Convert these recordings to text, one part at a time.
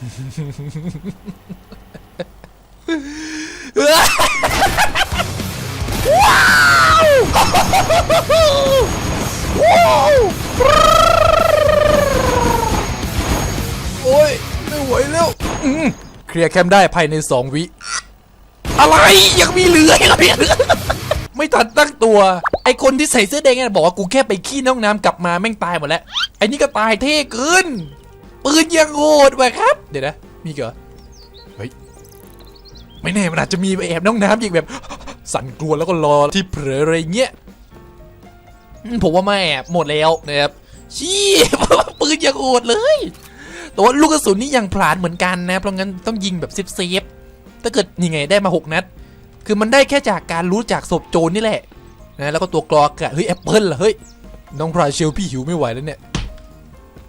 ว้าวว้าวโอ้ยไม่ไหวแล้วเคลียร์แคมได้ภายใน2วิ อะไรยังมีเหลืออีกเหรอเนี่ยไม่ทันตั้งตัว ไอคนที่ใส่เสื้อแดงเนี่ยบอกว่ากูแค่ไปขี้น้องน้ำกลับมาแม่งตายหมดแล้ว ไอนี่ก็ตายเท่เกิน ปืนยังโหดว่ะครับ เดี๋ยวนะ มีเหรอเฮ้ย ไม่แน่มันอาจจะมีแอบน้องน้ำอีกแบบ สั่นกลัวแล้วก็รอที่เผลออะไรเงี้ยผมว่าไม่แอบหมดแล้วนะครับชี้ปืนยังโหดเลยแต่ว่าลูกกระสุนนี่ยังผลาญเหมือนกันนะเพราะงั้นต้องยิงแบบเซฟๆถ้าเกิดยังไงได้มา 6 นัด คือมันได้แค่จากการรู้จากศพโจรนี่แหละนะแล้วก็ตัวกรอกอะเฮ้ยแอปเปิลเหรอเฮ้ยน้องพราเชลพี่หิวไม่ไหวแล้วเนี่ย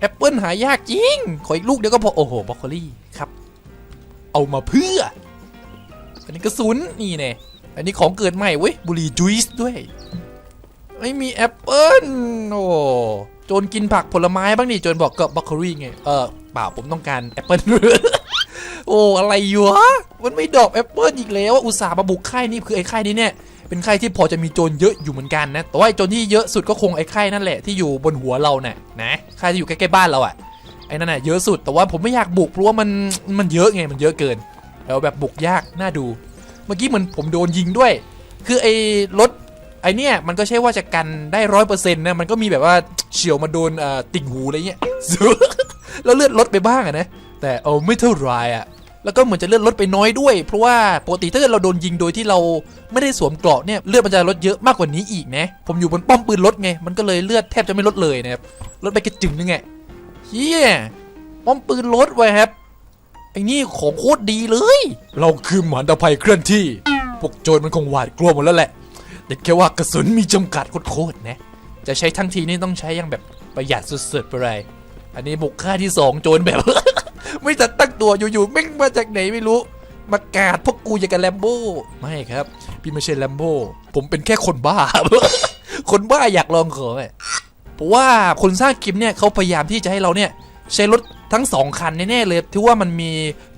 แอปเปิลหายากจริง ขออีกลูกเดียวก็พอ โอ้โหบรอกโคลี่ครับ เอามาเพื่อ อันนี้กระสุน นี่แน่อันนี้ของเกิดใหม่เว้ย บุหรี่จุยส์ด้วย ไม่มีแอปเปิลโอ้โจรกินผักผลไม้บ้างนี่โจรบอกก็บรอกโคลี่ไง เออเปล่าผมต้องการแอปเปิลโอ้ อะไรอยู่วะมันไม่ดอกแอปเปิลอีกแล้ว อุตส่าห์มาบุกค่ายนี่คือไอ้ค่ายนี้เนี่ย เป็นค่ายที่พอจะมีโจรเยอะอยู่เหมือนกันนะแต่ว่าไอโจรที่เยอะสุดก็คงไอ้ค่ายนั่นแหละที่อยู่บนหัวเราเนี่ยนะค่ายที่อยู่ใกล้ๆบ้านเราอะไอ้นั่นน่ะเยอะสุดแต่ว่าผมไม่อยากบุกเพราะว่ามันมันเยอะไงมันเยอะเกินแล้วแบบบุกยากน่าดู เมื่อกี้เหมือนผมโดนยิงด้วย คือไอ้รถไอ้เนี่ยมันก็ใช่ว่าจะกันได้ร้อยเปอร์เซ็นต์นะมันก็มีแบบว่าเฉียวมาโดนติ่งหูอะไรเงี้ยแล้วเลือดลดไปบ้างอะนะแต่เออไม่เท่าไรอะ แล้วก็เหมือนจะเลือดลดไปน้อยด้วย เพราะว่าปกติถ้าเกิดเราโดนยิงโดยที่เราไม่ได้สวมเกราะเนี่ยเลือดมันจะลดเยอะมากกว่านี้อีกนะ ผมอยู่บนป้อมปืนลดไง มันก็เลยเลือดแทบจะไม่ลดเลยนะครับลดไปแค่จึงนึงไงเฮียป้อมปืนลดไว้ครับไอ้นี่ของโคตรดีเลย เราคือหมานตะไพเคลื่อนที่พวกโจรมันคงหวาดกลัวหมดแล้วแหละ แต่แค่ว่ากระสุนมีจำกัดโคตรๆนะ จะใช้ทั้งทีนี่ต้องใช้อย่างแบบประหยัดสุดๆไปเลยอันนี้บุกค่าที่สองโจรแบบ ไม่ทันตั้งตัวอยู่ๆแม่งมาจากไหนไม่รู้ มากาดพวกกูอย่างกับแลมโบ้ไม่ครับ พี่ไม่ใช่แลมโบ้ผมเป็นแค่คนบ้า คนบ้าอยากลองของเพราะว่าคนสร้างคลิปเนี่ยเขาพยายามที่จะให้เราเนี่ยใช้รถทั้งสองคันแน่ๆเลยที่ว่ามันมี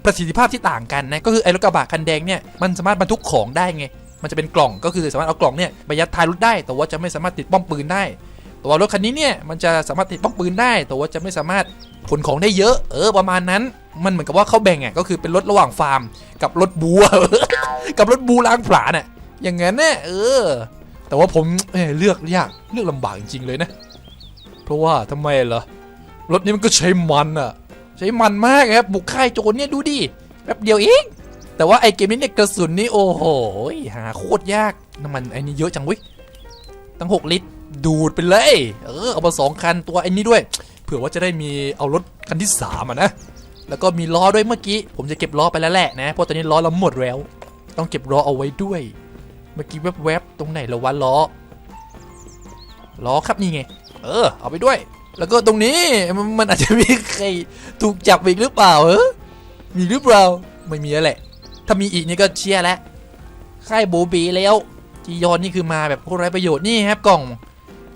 ประสิทธิภาพที่ต่างกันนะก็คือไอ้รถกระบะคันแดงเนี่ยมันสามารถบรรทุกของได้ไง มันจะเป็นกล่องก็คือสามารถเอากล่องเนี่ยไปยัดท้ายรถได้ แต่ว่าจะไม่สามารถติดป้อมปืนได้ ต่ว่ารถคันนี้เนี่ยมันจะสามารถติดป้อมปืนได้ แต่ว่าจะไม่สามารถขนของได้เยอะ เออประมาณนั้น มันเหมือนกับว่าเขาแบ่งอะก็คือเป็นรถระหว่างฟาร์ม กับรถบูอะกับรถบูล้างผลาญน่ะอย่างงั้นเนี่ยเออ แต่ว่าผมเเลือกยากเลือกลำบากจริงๆเลยนะ เพราะว่าทำไมเหรอรถนี้มันก็ใช้มันอะ ใช้มันมากครับบุกค่ายโจรเนี่ยดูดิแป๊บเดียวเองแต่ว่าไอเกมนี้เนี่ยกระสุนนี่โอ้โหหาโคตรยากน้ำมันไอ้นี่เยอะจังวิตั้ง 6 ลิตร ดูดไปเลย เออเอามาสองคันตัวไอ้นี่ด้วย เผื่อว่าจะได้มีเอารถคันที่สามอะนะ แล้วก็มีล้อด้วยเมื่อกี้ ผมจะเก็บล้อไปแล้วแหละนะ เพราะตอนนี้ล้อเราหมดแล้ว ต้องเก็บล้อเอาไว้ด้วย เมื่อกี้แวบๆตรงไหนละวะล้อ ล้อครับนี่ไง เออ เอาไปด้วย แล้วก็ตรงนี้มันมันอาจจะมีใครถูกจับอีกหรือเปล่าเออมีหรือเปล่า ไม่มีแล้วแหละ ถ้ามีอีกนี่ก็เชียร์แล้วค่ายโบบีแล้วจียอนนี่คือมาแบบโคตรไร้ประโยชน์นี่ครับกล่อง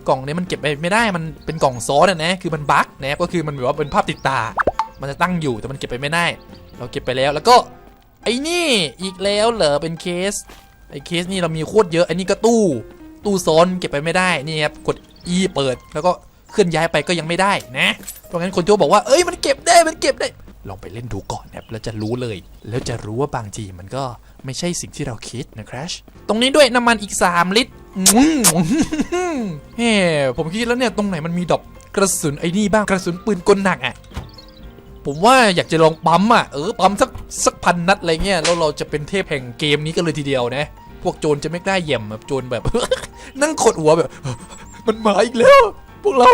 กล่องนี้มันเก็บไปไม่ได้มันเป็นกล่องซ้อนนะคือมันบั๊กนะครับก็คือมันแบบว่าเป็นภาพติดตา มันจะตั้งอยู่แต่มันเก็บไปไม่ได้ เราเก็บไปแล้วแล้วก็ไอ้นี่อีกแล้วเหรอเป็นเคสไอ้เคสนี่เรามีโคตรเยอะไอ้นี่ก็ตู้ตู้ซ้อนเก็บไปไม่ได้นี่ครับกด E เปิดแล้วก็เคลื่อนย้ายไปก็ยังไม่ได้นะเพราะงั้นคนที่บอกว่าเอ้ยมันเก็บได้มันเก็บได้ ลองไปเล่นดูก่อนนะครับแล้วจะรู้เลย แล้วจะรู้ว่าบางทีมันก็ไม่ใช่สิ่งที่เราคิดนะครับ ตรงนี้ด้วยน้ำมันอีก 3 ลิตรเฮ้ผมคิดแล้วเนี่ยตรงไหนมันมีดอกกระสุนไอ้นี่บ้างกระสุนปืนกลหนักอะผมว่าอยากจะลองปั๊มอะเออปั๊มสักสักพันนัดอะไรเงี้ยแล้วเราจะเป็นเทพแห่งเกมนี้กันเลยทีเดียวนะ พวกโจรจะไม่กล้าเยี่ยมแบบโจรแบบ นั่งขดหัวแบบ มันมาอีกแล้ว พวกเรา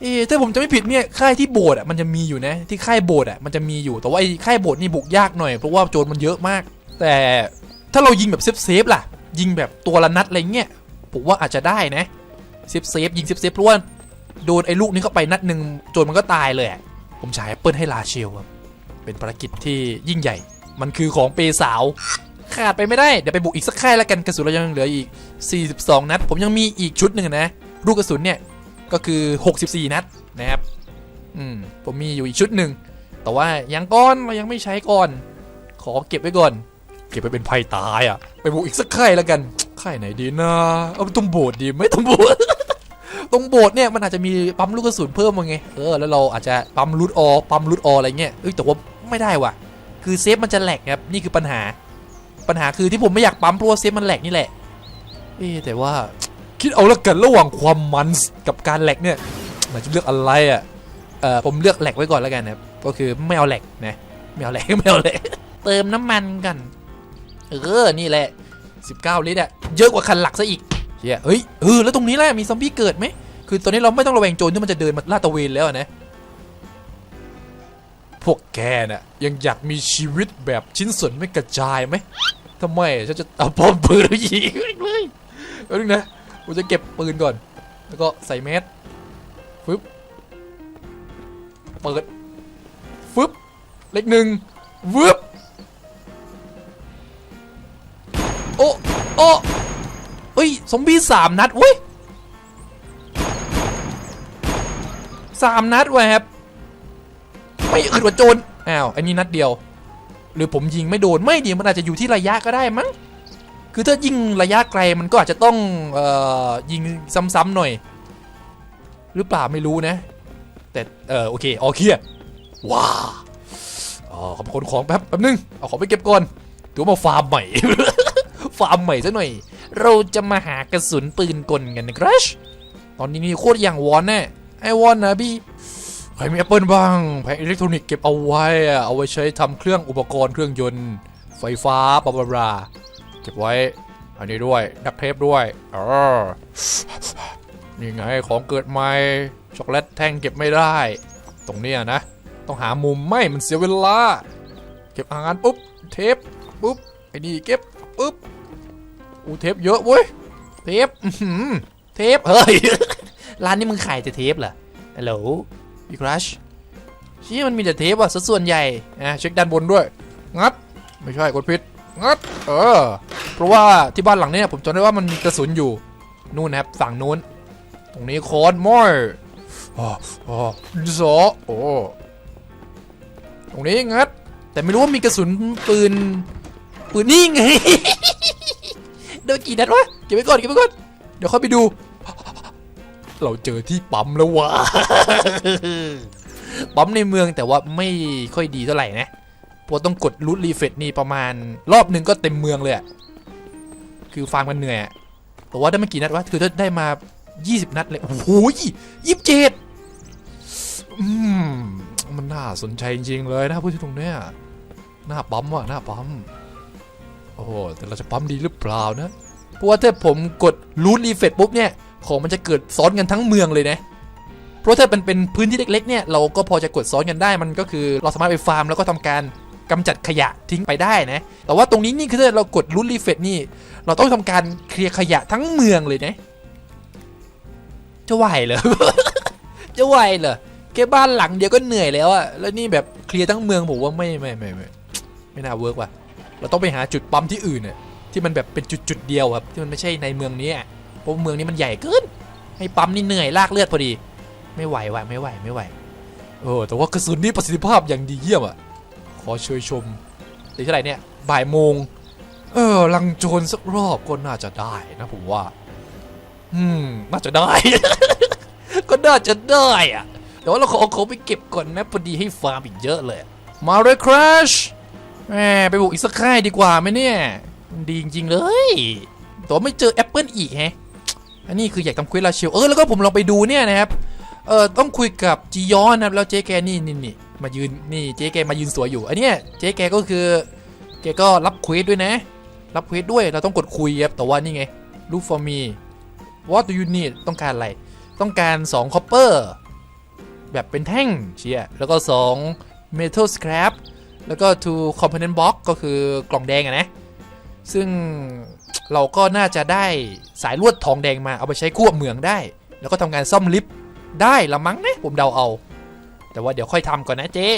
เอ๊ะถ้าผมจะไม่ผิดเนี่ยค่ายที่โบสถ์อะมันจะมีอยู่นะ ที่ค่ายโบสถ์อะมันจะมีอยู่แต่ว่าไอ้ค่ายโบสถ์นี่บุกยากหน่อยเพราะว่าโจรมันเยอะมาก แต่ ถ้าเรายิงแบบเซฟเซฟล่ะ ยิงแบบตัวละนัดอะไรเงี้ยผมว่าอาจจะได้นะเซฟเซฟยิงเซฟเซฟเพราะว่าโดนไอ้ลูกนี้เข้าไปนัดหนึ่งโจรมันก็ตายเลยผมฉายแอปเปิลให้ลาเชลครับเป็นภารกิจที่ยิ่งใหญ่ มันคือของเปสาวขาดไปไม่ได้ เดี๋ยวไปบุกอีกสักค่ายแล้วกันกระสุนเรายังเหลืออีก 42 นัด ผมยังมีอีกชุดหนึ่งนะ ลูกกระสุนเนี่ย ก็คือ 64 นัดนะครับ อืม ผมมีอยู่อีกชุดหนึ่ง แต่ว่ายังก่อนเรายังไม่ใช้ก่อน ขอเก็บไว้ก่อน เก็บไปเป็นไพ่ตายอะ ไปบุกอีกสักค่ายแล้วกันค่ายไหนดีนะเอาไปตรงโบสถ์ดีไหมตรงโบสถ์ตรงโบสถ์เนี่ยมันอาจจะมีปั๊มลูกกระสุนเพิ่มมาไงเออแล้วเราอาจจะปั๊มรูดออปั๊มรูดอออะไรเงี้ยเอ้ยแต่ว่าไม่ได้ว่ะ คือเซฟมันจะแหลกครับนี่คือปัญหา ปัญหาคือที่ผมไม่อยากปั๊มเพราะว่าเซฟมันแหลกนี่แหละเอ๊แต่ว่าคิดเอาละกันระหว่างความมันกับการแหลกเนี่ยมันจะเลือกอะไรอะเออผมเลือกแหลกไว้ก่อนแล้วกันนะก็คือไม่เอาแหลกนะไม่เอาแหลกไม่เอาแหลกเติมน้ำมันกัน เออ นี่แหละ 19 ลิตรอะเยอะกว่าคันหลักซะอีกเฮียเฮ้ยเออแล้วตรงนี้แหละมีซอมบี้เกิดไหมคือตอนนี้เราไม่ต้องระแวงโจรที่มันจะเดินมาลาดตระเวนแล้วนะพวกแกน่ะยังอยากมีชีวิตแบบชิ้นส่วนไม่กระจายไหมทำไมฉันจะเอาปอมปืนแล้วยิงเลยเอาดึงนะผมจะเก็บปืนก่อน แล้วก็ใส่แมสฟึบเปิดฟึบเลขหนึ่งวึบ โอ้โอ้เอ้ยซอมบี้สามนัดเว้ยสามนัดว้ยครับไม่อึดกว่าโจรอ้าวอันนี้นัดเดียว หรือผมยิงไม่โดนไม่ดีมันอาจจะอยู่ที่ระยะก็ได้มั้งคือถ้ายิงระยะไกลมันก็อาจจะต้องเอ่อยิงซ้ำๆหน่อย หรือเปล่าไม่รู้นะ แต่เออโอเคออเคลียว้าอ๋อขอบคนของแป๊บแป๊บนึงเอาของไปเก็บก่อนถือว่ามาฟาร์มใหม่ ฟาร์มใหม่ซะหน่อย เราจะมาหากระสุนปืนกลกันนะครับตอนนี้นี่โคตรอย่างวอนแน่ไอวอนนะพี่ใครมีแอปเปิลบ้างแผงอิเล็กทรอนิกส์เก็บเอาไว้อะเอาไว้ใช้ทำเครื่องอุปกรณ์เครื่องยนต์ ไฟฟ้าบลาบลาบลาเก็บไว้ อันนี้ด้วยดักเทปด้วยเออนี่ไงของเกิดใหม่ช็อกโกแลตแท่งเก็บไม่ได้ ตรงเนี้ยนะ ต้องหามุมไม่มันเสียเวลา เก็บอาหารปุ๊บเทปปุ๊บไอ้นี่เก็บปุ๊บ อูเทปเยอะเว้ย เทปเทป เฮ้ย ร้านนี้มึงขายแต่เทปเหรอ ฮัลโหลพี่ครัชชี้มันมีแต่เทปอะส่วนใหญ่ อะเช็คด้านบนด้วย งัด ไม่ใช่กดผิดงัด เออ เพราะว่าที่บ้านหลังนี้ผมจำได้ว่ามันมีกระสุนอยู่ นู่นนะครับฝั่งนู้น ตรงนี้โคอนมอยอ๋ออ๋อดินสอโอ้ตรงนี้งัด แต่ไม่รู้ว่ามีกระสุนปืนปืนนี่ไง โดนกี่นัดวะเก็บไว้ก่อนเก็บไว้ก่อนเดี๋ยวค่อยไปดู เราเจอที่ปั๊มแล้ววะปั๊มในเมืองแต่ว่าไม่ค่อยดีเท่าไหร่นะเพราะต้องกดรูทรีเฟรนี่ประมาณ รอบหนึ่งก็เต็มเมืองเลยคือฟาร์มกันเหนื่อยแต่ว่าได้ไม่กี่นัดวะคือถ้าได้มา 20 นัดเลยโอ้โหยี่สิบเจ็ดอืมมันน่าสนใจจริงๆเลยนะพูดที่ตรงเนี้ยหน้าปั๊มว่ะหน้าปั๊ม อ้โหแต่เราจะปั๊มดีหรือเปล่านะ เพราะว่าถ้าผมกดรูทรีเฟรปุ๊บเนี่ย ของมันจะเกิดซ้อนกันทั้งเมืองเลยนะ เพราะถ้ามันเป็นพื้นที่เล็กๆเนี่ย เราก็พอจะกดซ้อนกันได้ มันก็คือเราสามารถไปฟาร์มแล้วก็ทำการกำจัดขยะทิ้งไปได้นะ แต่ว่าตรงนี้นี่คือถ้าเรากดรูทรีเฟรนี่ เราต้องทำการเคลียร์ขยะทั้งเมืองเลยนะ จะไหวเหรอ จะไหวเหรอแค่บ้านหลังเดียวก็เหนื่อยแล้วอะแล้วนี่แบบเคลียร์ทั้งเมืองผมว่าไม่ไม่ไม่ไม่ไม่น่าเวิร์กว่ะ เราต้องไปหาจุดปั๊มที่อื่นน่ะที่มันแบบเป็นจุดๆเดียวครับที่มันไม่ใช่ในเมืองนี้เพราะเมืองนี้มันใหญ่เกินให้ปั๊มนี่เหนื่อยลากเลือดพอดี ไม่ไหวว่ะไม่ไหวไม่ไหวโอ้แต่ว่ากระสุนนี่ประสิทธิภาพอย่างดีเยี่ยมอะขอเชยชมเดี๋ยวเท่าไหร่เนี่ยบ่ายโมงเออลังโจรสักรอบก็น่าจะได้นะผมว่า อืมน่าจะได้ ก็น่าจะได้อะแต่ว่าเราขอเอาเขาไปเก็บก่อนนะพอดีให้ฟาร์มอีกเยอะเลย มาเลยครัช แหมไปบุกอีกสักค่ายดีกว่าไหมเนี่ยมันดีจริง ๆ เลยแต่ว่าไม่เจอแอปเปิลอีกแฮะอันนี้คืออยากทำควสลาเชลเออแล้วก็ผมลองไปดูเนี่ยนะครับเออต้องคุยกับจียอนนะครับแล้วเจ๊แกนี่นี่นี่มายืนนี่เจ๊แกมายืนสวยอยู่ อันเนี้ยเจ๊แกก็คือแกก็รับเควสด้วยนะ รับเควสด้วยเราต้องกดคุยครับแต่ว่านี่ไง look for me what do you need ต้องการอะไร ต้องการ2 copper แบบเป็นแท่งเชียแล้วก็ 2 metal scrap แล้วก็ two component box ก็คือกล่องแดงอะนะ ซึ่งเราก็น่าจะได้สายลวดทองแดงมาเอาไปใช้ควบเมืองได้ แล้วก็ทำการซ่อมลิฟต์ได้ละมั้งนะผมเดาเอา แต่ว่าเดี๋ยวค่อยทำก่อนนะเจ๊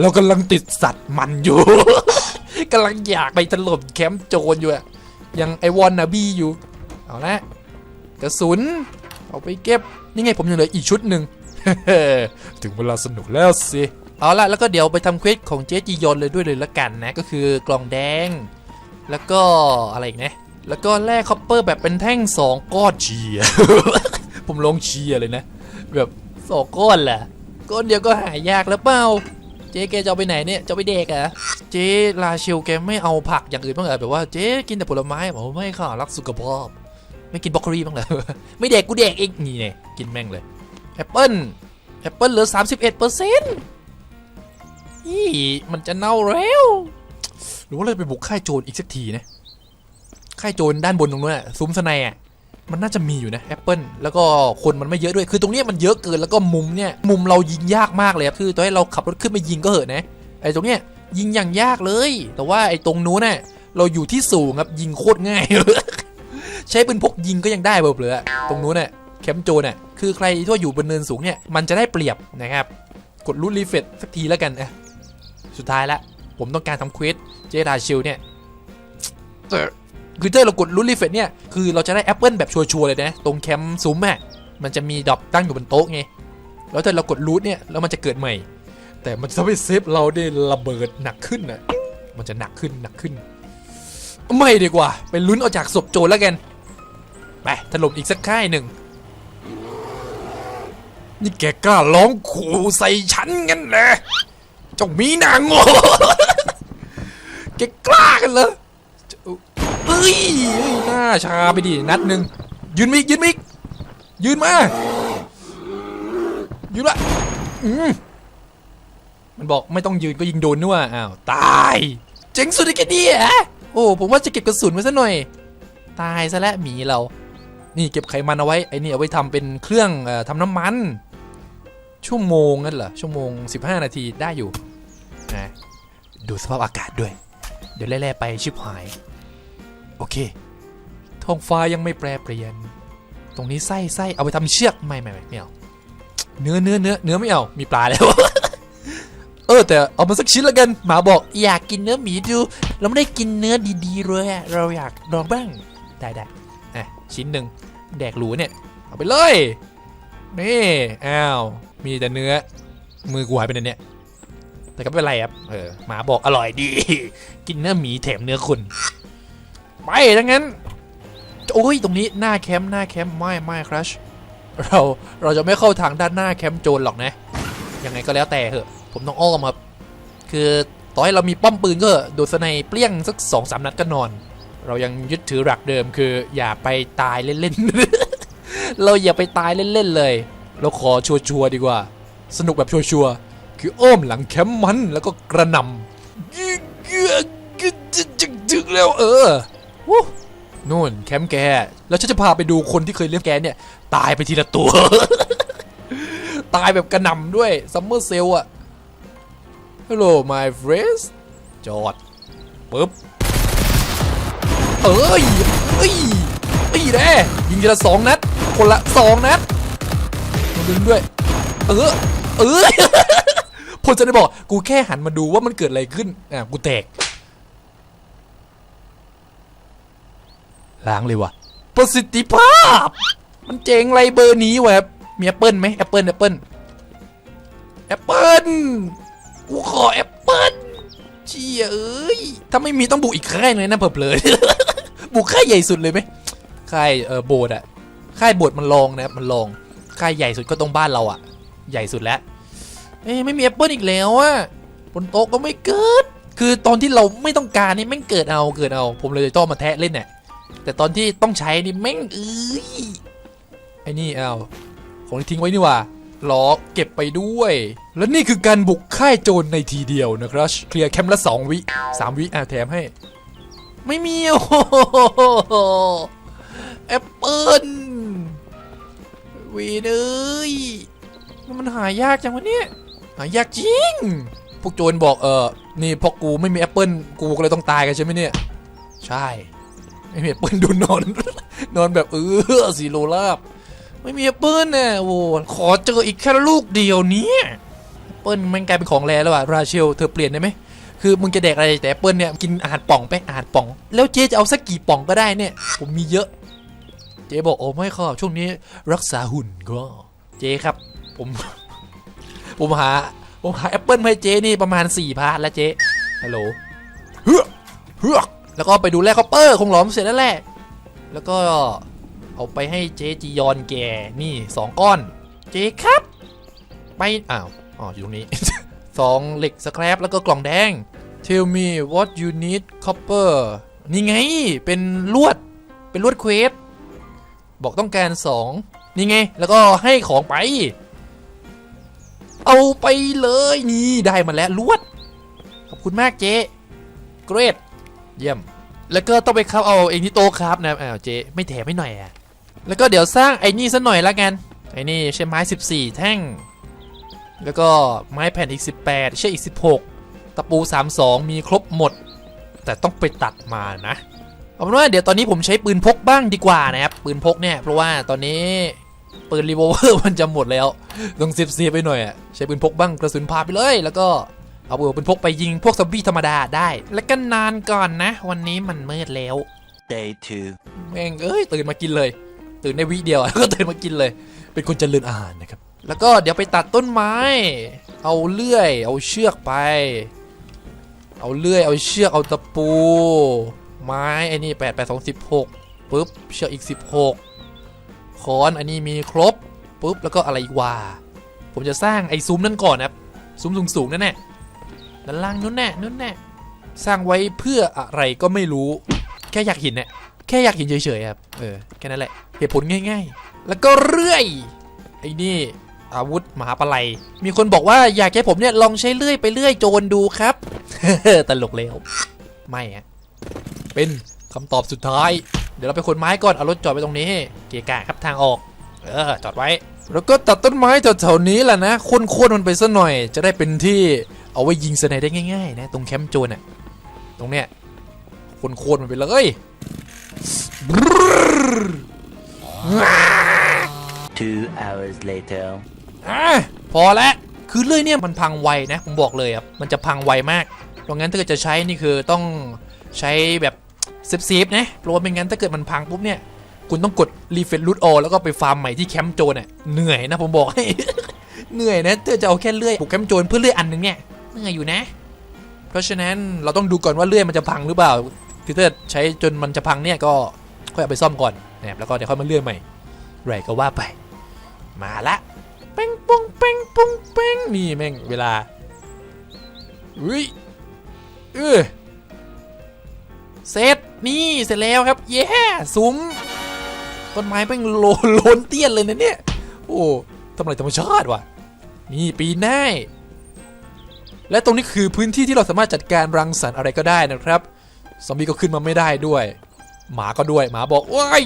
เรากำลังติดสัตว์มันอยู่ กำลังอยากไปถล่มแคมป์โจรอยู่อะยังไอวอนนาบีอยู่ เอาละกระสุน เอาไปเก็บ นี่ไงผมยังเหลืออีกชุดหนึ่งถึงเวลาสนุกแล้วสิ เอาละแล้วก็เดี๋ยวไปทำเควสของเจ๊จียอนเลยด้วยเลยละกันนะ ก็คือกล่องแดง แล้วก็อะไรอีกนะแล้วก็แร่คอปเปอร์แบบเป็นแท่งสองก้อนเชียผมลงเชียเลยนะ แบบสองก้อนแหละก้อนเดียวก็หายากแล้วเปล่าเจ๊แกจะไปไหนเนี่ยจะไปเด็กเหรอะเจ๊ลาชิลแกไม่เอาผักอย่างอื่นบ้างเหรอแบบว่าเจ๊กินแต่ผลไม้บอกว่าไม่ค่ะรักสุขภาพ ไม่กินบรอกโคลีบ้างเหรอไม่เด็กกูเด็กเองนี่ไงกินแม่งเลยแอปเปิ้ลแอปเปิ้ลเหลือ 31เปอร์เซ็นต์ มันจะเน่าแล้ว หรือว่าเราไปบุกค่ายโจรอีกสักทีนะ ค่ายโจรด้านบนตรงนู้นอะซุ้มสไนอะมันน่าจะมีอยู่นะแอปเปิลแล้วก็คนมันไม่เยอะด้วย คือตรงเนี้ยมันเยอะเกินแล้วก็มุมเนี่ยมุมเรายิงยากมากเลยคือตอนให้เราขับรถขึ้นมายิงก็เหอะนะไอ้ตรงเนี้ยยิงอย่างยากเลย แต่ว่าไอ้ตรงนู้นน่ะเราอยู่ที่สูงครับยิงโคตรง่ายใช้ปืนพกยิงก็ยังได้เบลอๆตรงนู้นน่ะแคมป์โจรน่ะคือใครที่ว่าอยู่บนเนินสูงเนี่ยมันจะได้เปรียบนะครับ กดรูดรีเฟรชสักทีแล้วกันอะ สุดท้ายละ ผมต้องการทำเควสเจราชิลเนี่ยเออคือถ้าเรากดรูดรีเฟรชเนี่ย คือเราจะได้แอปเปิลแบบชัวร์ๆเลยนะ ตรงแคมป์ซุ้มอะมันจะมีดรอปตั้งอยู่บนโต๊ะไง แล้วถ้าเรากดรูทเนี่ย แล้วมันจะเกิดใหม่ แต่มันจะทำให้เซฟเราได้ระเบิดหนักขึ้นน่ะมันจะหนักขึ้นหนักขึ้น ไม่ดีกว่า ไปลุ้นเอาจากศพโจรแล้วกัน ไปถล่มอีกสักค่ายหนึ่ง นี่แกกล้าร้องขู่ใส่ฉันงั้นเหรอ เจ้ามีนางโง่แกกล้ากันเหรอเอ้ยเอ้ยหน้าชาไปดินัดหนึ่งยืนมิกยืนมิกยืนมายืนละอืมมันบอกไม่ต้องยืนก็ยิงโดนนู่นอ้าวตายเจ๋งสุดเลยแกเนี่ยโอ้ผมว่าจะเก็บกระสุนไว้ซะหน่อย ตายซะแล้วหมีเรา นี่เก็บไขมันเอาไว้ไอ้นี่เอาไว้ทำเป็นเครื่องอทำน้ำมัน ชั่วโมงนั่นเหรอชั่วโมง 15 นาทีได้อยู่นะดูสภาพอากาศด้วย เดี๋ยวแล่ๆไปชิบหาย โอเคท้องฟ้ายังไม่แปรเปลี่ยน ตรงนี้ไส้ไส้เอาไปทำเชือกไม่ไม่ไม่ไม่เอาเนื้อเนื้อเนื้อเนื้อไม่เอา มีปลาแล้ว เออแต่เอามาสักชิ้นละกันหมาบอกอยากกินเนื้อหมีดู เราไม่ได้กินเนื้อดีๆเลยเราอยากลองบ้างได้ได้อะชิ้นหนึ่งแดกหรูเนี่ย เอาไปเลย นี่อ้าวมีแต่เนื้อ มือกูหายไปไหนเนี่ย แต่ก็ไม่เป็นไรครับเออหมาบอกอร่อยดี กินเนื้อหมีแถมเนื้อคนไปดังนั้นโอ้ยตรงนี้หน้าแคมป์หน้าแคมป์ไม่ไม่ครัชเราเราจะไม่เข้าทางด้านหน้าแคมป์โจรหรอกนะยังไงก็แล้วแต่เหอะ ผมต้องอ้อมครับคือต่อให้เรามีป้อมปืนก็โดดสไนเปรี้ยงสักสองสามนัดก็นอน เรายังยึดถือหลักเดิมคืออย่าไปตายเล่นๆ เราอย่าไปตายเล่น ๆ เลย เราขอชัวร์ๆดีกว่า สนุกแบบชัวร์ๆคืออ้อมหลังแคมป์มันแล้วก็กระนำจึกจึ๊กจึ๊กจึ๊กจึ๊กแล้วเออวู้นู่นแคมป์แก แล้วฉันจะพาไปดูคนที่เคยเลี้ยงแกเนี่ย ตายไปทีละตัว ตายแบบกระนำด้วยซัมเมอร์เซลอะ Hello my friends จอดปึ๊บ เอ้ย เอ้ย เอ้ยแน่ยิงทีละสองนัด คนละสองนัดดึงด้วย เออ เออผมจะได้บอก กูแค่หันมาดูว่ามันเกิดอะไรขึ้น อะ กูแตก ล้างเลยวะประสิทธิภาพ มันเจ๋งไรเบอร์นี้วะครับมีแอปเปิลไหมแอปเปิลแอปเปิลแอปเปิลกูขอแอปเปิลเชี่ยเอ้ย ถ้าไม่มีต้องบุกอีกค่ายหนึงนะเผลอๆบุกค่ายใหญ่สุดเลยไหมค่ายเออโบสถ์อะ ค่ายบสถ์มันลงนะครับมันลงค่ายใหญ่สุดก็ตรงบ้านเราอะใหญ่สุดแล้วเอ้ไม่มีแอปเปิลอีกแล้วอะบนโต๊ะก็ไม่เกิด คือตอนที่เราไม่ต้องการนี่แม่งเกิดเอาเกิดเอา ผมเลยต้องมาแทะเล่นเนี่ยแต่ตอนที่ต้องใช้นี่แม่งเอ้ยไอ้นี่เอาของทิ้งไว้นี่ว่าล้อเก็บไปด้วย และนี่คือการบุกค่ายโจรในทีเดียวนะครับเคลียร์แคมป์ละ2วิ3วิอะแถมให้ ไม่มีโอ้โหแอปเปิล วีเอ้ยมันหายากจังวะเนี่ยหายากจริง พวกโจรบอกเออนี่พอกูไม่มีแอปเปิลกูก็เลยต้องตายกันใช่ไหมเนี่ย ใช่ ไม่มีแอปเปิลดูนอน นอนแบบเออสีโลลาบ ไม่มีแอปเปิลเนี่ยโว้ขอเจออีกแค่ลูกเดียวนี้แอปเปิลมันกลายเป็นของแรแล้วอะราเชลเธอเปลี่ยนได้ไหมคือมึงจะแดกอะไรแต่แอปเปิลเนี่ยกินอาหารป่องไปอาหารป่อง แล้วเจ๊จะเอาสักกี่ป่องก็ได้เนี่ย ผมมีเยอะ เจ๊บอกโอ้ไม่ครับช่วงนี้รักษาหุ่นก็ เจ๊ครับ ผม ผมหาผมหาแอปเปิลให้เจ๊นี่ประมาณ4พาร์ทแล้วเจ๊ฮัลโหลเฮือกเฮือกแล้วก็ไปดูแร่คอปเปอร์คงหลอมเสร็จแล้วแหละแล้วก็เอาไปให้เจ๊จียอนแกนี่สองก้อน เจ๊ครับไปอ้าวอ๋ออยู่ตรงนี้ สองเหล็กสแครปแล้วก็กล่องแดง Tell me what you need copper นี่ไง เป็นลวด เป็นลวดเควส บอกต้องการสองนี่ไง แล้วก็ให้ของไป เอาไปเลยนี่ได้มาแล้วลวด ขอบคุณมากเจ๊เกรด เยี่ยม แล้วก็ต้องไปครับเอาเองที่โตครับนะอ้าวเจ๊ไม่แถมไม่หน่อยอะ แล้วก็เดี๋ยวสร้างไอ้นี่ซะหน่อยละกัน ไอ้นี่ใช้ไม้ 14 แท่ง แล้วก็ไม้แผ่นอีก 18 ใช่อีก 16 ตะปู 32 มีครบหมด แต่ต้องไปตัดมานะ เอาเป็นว่าเดี๋ยวตอนนี้ผมใช้ปืนพกบ้างดีกว่านะครับปืนพกเนี่ยเพราะว่าตอนนี้ปืนรีโวลเวอร์มันจะหมดแล้วต้องเซฟเซฟไปหน่อยอะใช้ปืนพกบ้างกระสุนพาไปเลย แล้วก็เอาปืนพกไปยิงพวกซอมบี้ธรรมดาได้ แล้วก็นานก่อนนะ วันนี้มันมืดแล้ว Day 2. แม่งเอ้ยตื่นมากินเลย ตื่นในวิเดียวอะก็ตื่นมากินเลย เป็นคนเจริญอาหารนะครับ แล้วก็เดี๋ยวไปตัดต้นไม้ เอาเลื่อย เอาเชือกไป เอาเลื่อย เอาเชือกเอาตะปู ไม้ไอ้นี่แปดแปดสองสิบหกปุ๊บเชือกอีกสิบหกค้อนอันนี้มีครบปุ๊บแล้วก็อะไรอีกว่า ผมจะสร้างไอ้ซุ้มนั่นก่อนนะครับซุ้มสูงๆนั่นแน่ด้านล่างนู้นแน่นู้นแน่สร้างไว้เพื่ออะไรก็ไม่รู้ แค่อยากเห็นเนี่ยแค่อยากเห็นเฉยๆครับเออแค่นั้นแหละเหตุผลง่าย ๆ แล้วก็เรื่อยไอ้นี่อาวุธมหาปลัย มีคนบอกว่าอยากให้ผมเนี่ยลองใช้เลื่อยไปเลื่อยโจรดูครับ ตลกแล้ว ไม่อะ เป็นคำตอบสุดท้าย เดี๋ยวเราไปขนไม้ก่อน เอารถจอดไปตรงนี้ เกะกะครับทางออก เออ จอดไว้ แล้วก็ตัดต้นไม้แถวๆนี้แหละนะโค่นๆมันไปซะหน่อย จะได้เป็นที่เอาไว้ยิงสไนได้ง่ายๆ นะ ตรงแคมป์โจรน่ะตรงเนี้ยโค่นๆมันไปเลย Two hours later. อะพอแล้วคือเลื่อยเนี่ยมันพังไวนะผมบอกเลยครับมันจะพังไวมากเพราะงั้นถ้าเกิดจะใช้นี่คือต้อง ใช้แบบเซฟๆนะเพราะว่าไม่งั้นถ้าเกิดมันพังปุ๊บเนี่ย คุณต้องกดรีเฟรชรูทออแล้วก็ไปฟาร์มใหม่ที่แคมป์โจรน่ะเหนื่อยนะผมบอกให้เหนื่อยนะถ้าจะเอาแค่เลื่อยบุกแคมป์โจรเพื่อเลื่อยอันหนึงเนี่ยเหนื่อยอยู่นะ เพราะฉะนั้นเราต้องดูก่อนว่าเลื่อยมันจะพังหรือเปล่าคือถ้าใช้จนมันจะพังเนี่ยก็ค่อยเอาไปซ่อมก่อนนะครับแล้วก็เดี๋ยวค่อยมาเลื่อยใหม่ไรก็ว่าไป มาละเป้งปุ้งเป้งปุ้งเป้งนี่แม่งเวลาอุ้ยเออ เสร็จนี่เสร็จแล้วครับเย้ซุ้มต้นไม้แม่งโลนโลนเตี้ยนเลยนะเนี่ยโอ้ทำอะไรธรรมชาติว่ะนี่ปีนได้และตรงนี้คือพื้นที่ที่เราสามารถจัดการรังสรรค์อะไรก็ได้นะครับซอมบี้ก็ขึ้นมาไม่ได้ด้วย หมาก็ด้วยหมาบอกว้าย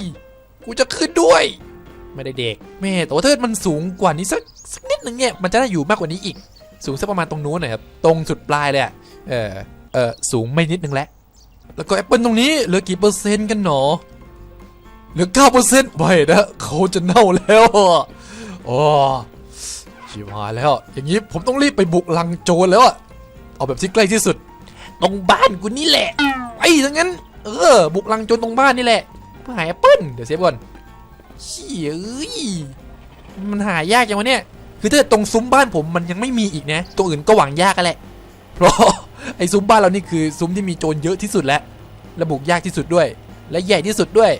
กูจะขึ้นด้วย ไม่ได้เด็กแม่แต่ว่าถ้ามันสูงกว่านี้สักสักนิดหนึ่งเนี่ยมันจะได้อยู่มากกว่านี้อีก สูงสักประมาณตรงนู้นหน่อยครับตรงสุดปลายเลยอะเออเออสูงไม่นิดนึงแล้ว แล้วก็แอปเปิลตรงนี้เหลือกี่เปอร์เซ็นต์กันหนอเหลือเก้าเปอร์เซ็นต์ไปนะเขาจะเน่าแล้วอะโอ้ชิบหายแล้ว อย่างนี้ผมต้องรีบไปบุกลังโจรแล้วอะเอาแบบที่ใกล้ที่สุด ตรงบ้านกูนี่แหละไอ้ทั้งนั้น เออ บุกลังโจรตรงบ้านนี่แหละเพื่อหาแอปเปิลเดี๋ยวเซฟก่อนเชี่ยเอ้ยมันหายากจังวะเนี่ย คือถ้าตรงซุ้มบ้านผมมันยังไม่มีอีกนะ ตัวอื่นก็หวังยากกันแหละ เพราะ ไอซุ้มบ้านเรานี่คือซุ้มที่มีโจรเยอะที่สุดแล้วระบุกยากที่สุดด้วย และใหญ่ที่สุดด้วย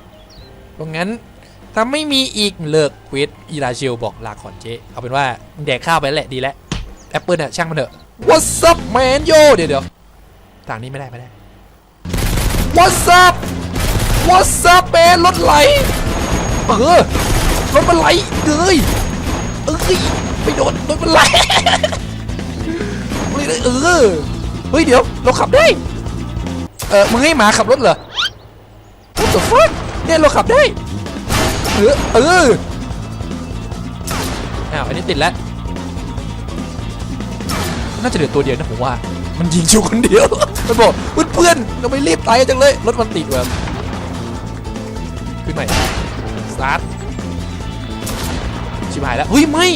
เพราะงั้นถ้าไม่มีอีกเลิกเควสอีราเชลบอกลาก่อนเจ๊เอาเป็นว่าแดกข้าวไปแหละดีแล้วแอปเปิลเนี่ยช่างมันเถอะ What's up man yo เดี๋ยวเดี๋ยวทางนี้ไม่ได้ไม่ได้ What's up What's up man รถไหลเออรถมันไหลเอ้ยเอ้ยไปโดนรถมันไหลเฮ้ยเออ เฮ้ยเดี๋ยว เราขับได้ เออมึงให้หมาขับรถเหรอ What the fuck เนี่ยเราขับได้ เออเอออ้าวอันนี้ติดแล้ว น่าจะเหลือตัวเดียวนะผมว่า มันยิงชิวคนเดียว มันบอกเพื่อนๆเราไม่รีบตายจังเลย รถมันติดแบบขึ้นใหม่สตาร์ทชิบหายแล้วเฮ้ยไม่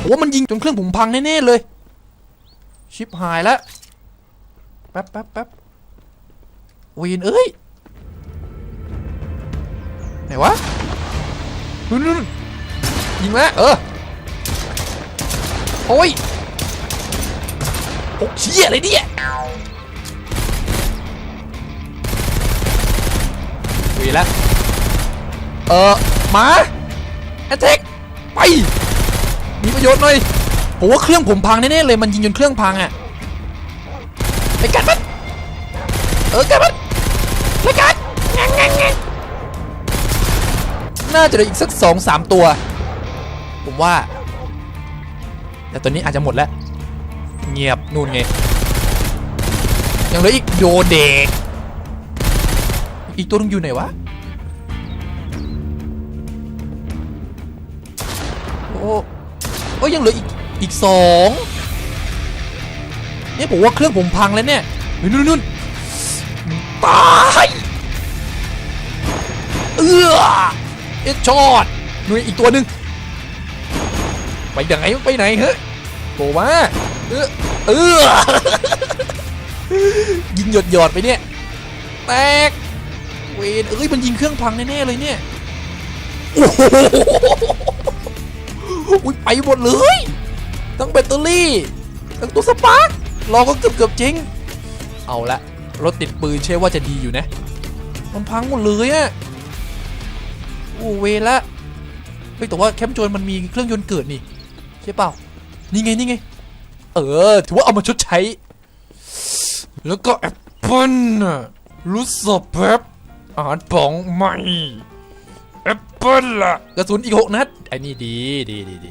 โอ้มันยิงจนเครื่องผมพังแน่ๆเลย ชิบหายแล้ว แป๊บแป๊บแป๊บวีนเอ้ย ไหนวะนู่นนู่นยิงแล้วเออ โอ้ยพกเชี่ยอะไรเนี่ยวีแล้ว เออมาแอตเทคไป มีประโยชน์หน่อยผมว่าเครื่องผมพังแน่ๆเลย มันยิงจนเครื่องพังอะ เออกัดมันไปกัดงังงังงังน่าจะเหลืออีกสักสองสามตัว ผมว่า แต่ตัวนี้อาจจะหมดแล้ว เงียบนู่นไง ยังเหลืออีกโยเด็กอีกตัวนึงอยู่ไหนวะ โอ้โอ้ยังเหลืออีกอีกสองเนี่ยผมว่าเครื่องผมพังแล้วเนี่ยเฮ้ยนู่นนู่น ตายเอื้อเอ็ดช็อตนู่นอีกตัวหนึ่งไปไหนไปไหนเฮ้ยโผล่าเออเออยิงหยดหยอดไปเนี่ย แตก เวนเอ้ยมันยิงเครื่องพังแน่ๆเลยเนี่ยโอ้โหอุ๊ยไปหมดเลย ทั้งแบตเตอรี่ ทั้งตัวสปาร์กรอก็เกือบเกือบจริง เอาละ รถติดปืนเชื่อว่าจะดีอยู่นะ มันพังหมดเลยอะโอ้เวละเฮ้ยแต่ว่าแคมป์โจนมันมีเครื่องยนต์เกิดนี่ใช่เปล่า นี่ไงนี่ไง เออ ถือว่าเอามาชดใช้ แล้วก็แอปเปิ้ลรู้สึกแบบอาหารป๋องใหม่แอปเปิ้ลล่ะกระสุนอีกหกนัดไอ้นี่ดีดีดีดี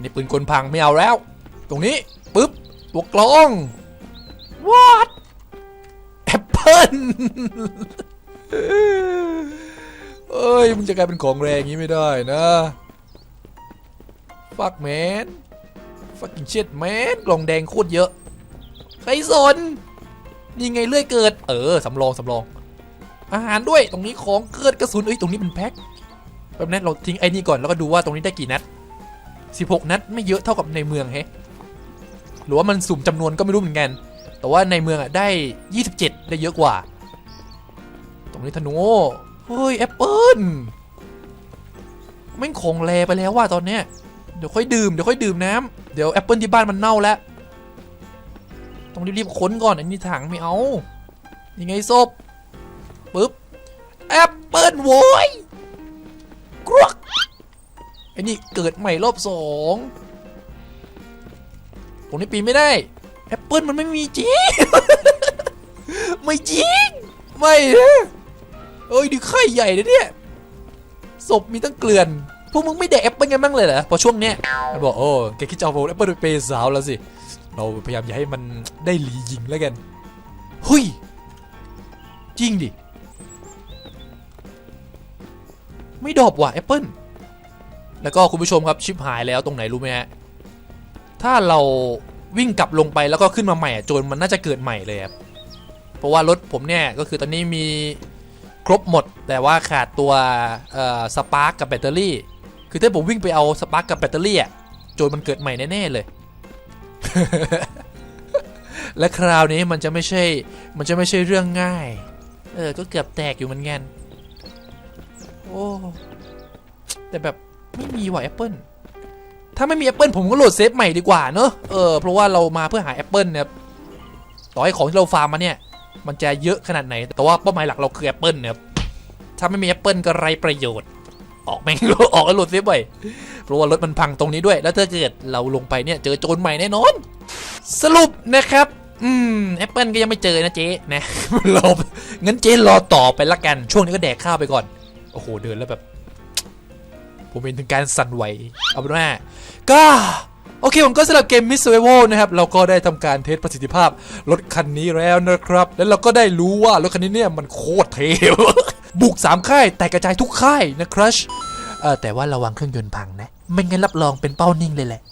นี่ปืนกลพังไม่เอาแล้ว ตรงนี้ ปึ๊บ ตัวกลอง what แอป เปิ้ลเอ้ยมึงจะกลายเป็นของแรงอย่างนี้ไม่ได้นะ fuck man fucking shit man กล่องแดงโคตรเยอะ ใครสนนี่ไงเลื่อยเกิด เออสำรองสำรอง อาหารด้วยตรงนี้ของเกิดกระสุนเอ้ยตรงนี้เป็นแพ็คแบบนั้นเราทิ้งไอ้นี่ก่อนแล้วก็ดูว่าตรงนี้ได้กี่นัด 16 นัดไม่เยอะเท่ากับในเมืองเฮ้หรือว่ามันสุ่มจำนวนก็ไม่รู้เหมือนกัน แต่ว่าในเมืองอะได้ 27 ได้เยอะกว่า ตรงนี้ธนูเฮ้ยแอปเปิ้ลแม่งของแลไปแล้วว่าตอนเนี้ยเดี๋ยวค่อยดื่มเดี๋ยวค่อยดื่มน้ำเดี๋ยวแอปเปิ้ลที่บ้านมันเน่าแล้วต้องรีบๆค้นก่อนอันนี้ถังไม่เอายังไงศพปึ๊บแอปเปิ้ลโว้ยกรวกไอ้นี่เกิดใหม่รอบสองตรงนี้ปีนไม่ได้ แอปเปิลมันไม่มีจริง ไม่จริง ไม่นะเอ้ยดิไข่ใหญ่เลยเนี่ยศพมีตั้งเกลื่อน พวกมึงไม่แดกแอปเปิลกันบ้างเลยเหรอ พอช่วงเนี้ยมันบอกโอ้แกคิดจะเอาแอปเปิลไปเปย์สาวแล้วสิ เราพยายามอย่าให้มันได้หลียิงแล้วกันเฮ้ยจริงดิ ไม่ดอปว่ะแอปเปิลแล้วก็คุณผู้ชมครับชิปหายแล้วตรงไหนรู้ไหมฮะ ถ้าเรา วิ่งกลับลงไปแล้วก็ขึ้นมาใหม่อะโจรมันน่าจะเกิดใหม่เลยครับเพราะว่ารถผมเนี่ยก็คือตอนนี้มีครบหมด แต่ว่าขาดตัวสปาร์กกับแบตเตอรี่ คือถ้าผมวิ่งไปเอาสปาร์กกับแบตเตอรี่อะโจรมันเกิดใหม่แน่ๆเลย และคราวนี้มันจะไม่ใช่ มันจะไม่ใช่เรื่องง่าย เออ ก็เกือบแตกอยู่เหมือนกัน โอ้ แต่แบบไม่มีว่ะแอปเปิล ถ้าไม่มีแอปเปิลผมก็โหลดเซฟใหม่ดีกว่าเนอะเออเพราะว่าเรามาเพื่อหาแอปเปิลเนี่ยต่อให้ของที่เราฟาร์มมาเนี่ย มันจะเยอะขนาดไหน แต่ว่าเป้าหมายหลักเราคือแอปเปิลเนี่ยถ้าไม่มีแอปเปิลก็ไรประโยชน์ ออกแม่งออกแล้วโหลดเซฟบ่อยเพราะว่ารถมันพังตรงนี้ด้วย แล้วถ้าเกิดเราลงไปเนี่ยเจอโจรใหม่แน่นอน สรุปนะครับอืมแอปเปิลก็ยังไม่เจอนะเจ๊นะรองั้นเจ๊รอต่อไปละกันช่วงนี้ก็แดกข้าวไปก่อนโอ้โหเดินแล้วแบบ ผมเห็นถึงการสั่นไหวเอาเป็นว่าก็โอเคผมก็สำหรับเกมมิสเวโวนะครับ เราก็ได้ทำการเทสประสิทธิภาพ รถคันนี้แล้วนะครับ แล้วเราก็ได้รู้ว่ารถคันนี้เนี่ยมันโคตรเท่บุก 3 ค่าย แต่กระจายทุกค่ายนะครับแต่ว่าระวังเครื่องยนต์พังนะ ไม่งั้นรับรองเป็นเป้านิ่งเลยแหละ